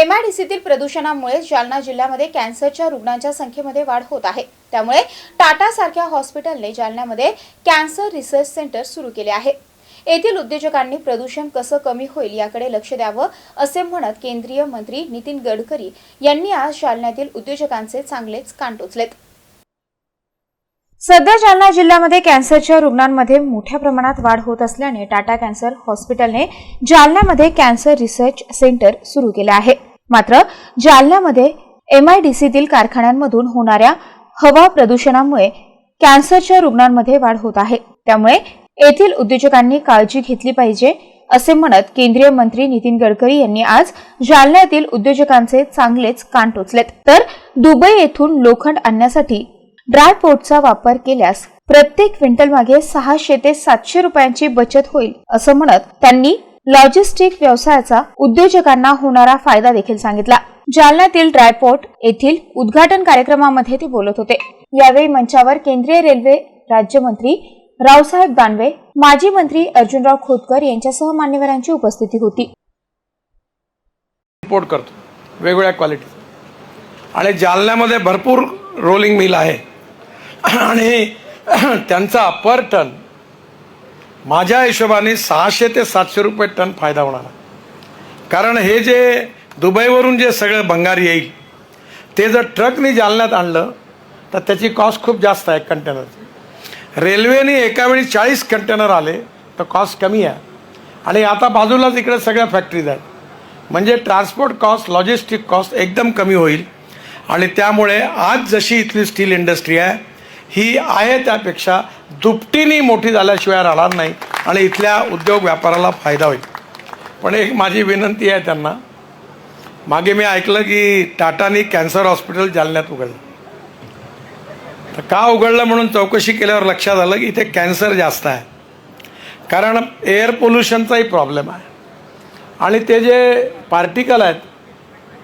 एमआयडीसीतील प्रदूषणामुळे जालना जिल्ह्यामध्ये कॅन्सरच्या रुग्णांच्या संख्येमध्ये वाढ होत आहे. त्यामुळे टाटा सारख्या हॉस्पिटलने जालन्यामध्ये कॅन्सर रिसर्च सेंटर सुरू केले आहे. येथील उद्योजकांनी प्रदूषण कसं कमी होईल याकडे लक्ष द्यावं असे म्हणत केंद्रीय मंत्री नितीन गडकरी यांनी आज जालन्यातील उद्योजकांचे चांगलेच कान टोचलेत. सध्या जालना जिल्ह्यामध्ये कॅन्सरच्या रुग्णांमध्ये मोठ्या प्रमाणात वाढ होत असल्याने टाटा कॅन्सर हॉस्पिटलने जालन्यामध्ये कॅन्सर रिसर्च सेंटर सुरू केले आहे. मात्र जालन्यामध्ये एमआयडीसीतील कारखान्यांमधून होणाऱ्या हवा प्रदूषणामुळे कॅन्सरच्या रुग्णांमध्ये वाढ होत आहे. त्यामुळे येथील उद्योजकांनी काळजी घेतली पाहिजे असे म्हणत केंद्रीय मंत्री नितीन गडकरी यांनी आज जालन्यातील उद्योजकांचे चांगलेच कान टोचलेत. तर दुबई येथून लोखंड आणण्यासाठी ड्राय पोर्टचा वापर केल्यास प्रत्येक क्विंटल मागे सहाशे ते सातशे रुपयांची बचत होईल असं म्हणत त्यांनी लॉजिस्टिक व्यवसायाचा उद्योजकांना होणारा फायदा देखील सांगितला. जालन्यातील ड्रायपोर्ट येथील उद्घाटन कार्यक्रमामध्ये ते बोलत होते. यावेळी मंचावर केंद्रीय रेल्वे राज्यमंत्री रावसाहेब दानवे माजी मंत्री अर्जुनराव खोतकर यांच्यासह मान्यवरांची उपस्थिती होती. इम्पोर्ट करतो. वेगवेगळ्या क्वालिटी आणि जालन्यामध्ये भरपूर रोलिंग मिल आहे. आणि त्यांचा पर टन माझ्या हिशोबाने सहाशे ते सातशे रुपये टन फायदा होणार कारण हे जे दुबईवरून जे सगळं भंगार येईल ते जर ट्रकनी जालन्यात आणलं तर त्याची कॉस्ट खूप जास्त आहे कंटेनरची रेल्वेने एका वेळी चाळीस कंटेनर आले तर कॉस्ट कमी आहे. आणि आता बाजूलाच इकडे सगळ्या फॅक्टरीज आहेत. म्हणजे ट्रान्सपोर्ट कॉस्ट लॉजिस्टिक कॉस्ट एकदम कमी होईल. आणि त्यामुळे आज जशी इथली स्टील इंडस्ट्री आहे ही आहे त्यापेक्षा दुपटीने मोठी झाल्याशिवाय राहणार नाही आणि इथल्या उद्योग व्यापाराला फायदा होईल. पण एक माझी विनंती आहे त्यांना मागे मी ऐकलं की टाटानी कॅन्सर हॉस्पिटल जालन्यात उघडलं. तर का उघडलं म्हणून चौकशी केल्यावर लक्षात आलं की इथे कॅन्सर जास्त आहे. कारण एअर पोल्युशनचाही प्रॉब्लेम आहे. आणि ते जे पार्टिकल आहेत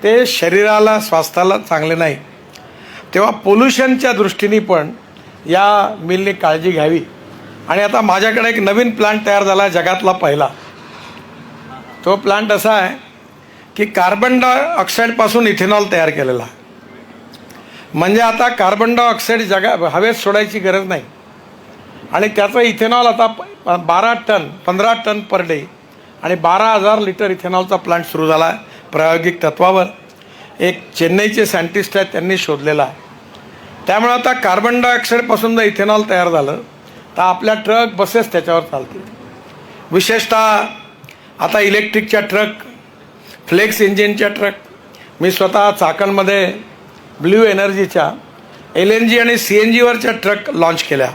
ते शरीराला स्वास्थ्याला चांगले नाही. तेव्हा पोल्युशनच्या दृष्टीने पण या मिलने काळजी घ्यावी. आणि आता माझ्याकडे एक नवीन प्लांट तयार झाला आहे जगातला पहिला. तो प्लांट असा आहे की कार्बन डायऑक्साईडपासून इथेनॉल तयार केलेला. म्हणजे आता कार्बन डायऑक्साईड जगा हवेत सोडायची गरज नाही. आणि त्याचं इथेनॉल आता प- बारा टन पंधरा टन पर डे आणि बारा हजार लिटर इथेनॉलचा प्लांट सुरू झाला आहे प्रायोगिक तत्वावर. एक चेन्नईचे सायंटिस्ट आहेत त्यांनी शोधलेला आहे. त्यामुळे आता कार्बन डायऑक्साईडपासून जर इथेनॉल तयार झालं तर आपल्या ट्रक बसेस त्याच्यावर चालतील. विशेषतः आता इलेक्ट्रिकच्या ट्रक फ्लेक्स इंजिनच्या ट्रक मी स्वतः चाकणमध्ये ब्ल्यू एनर्जीच्या एल एन जी आणि सी एन जीवरच्या ट्रक लाँच केल्या.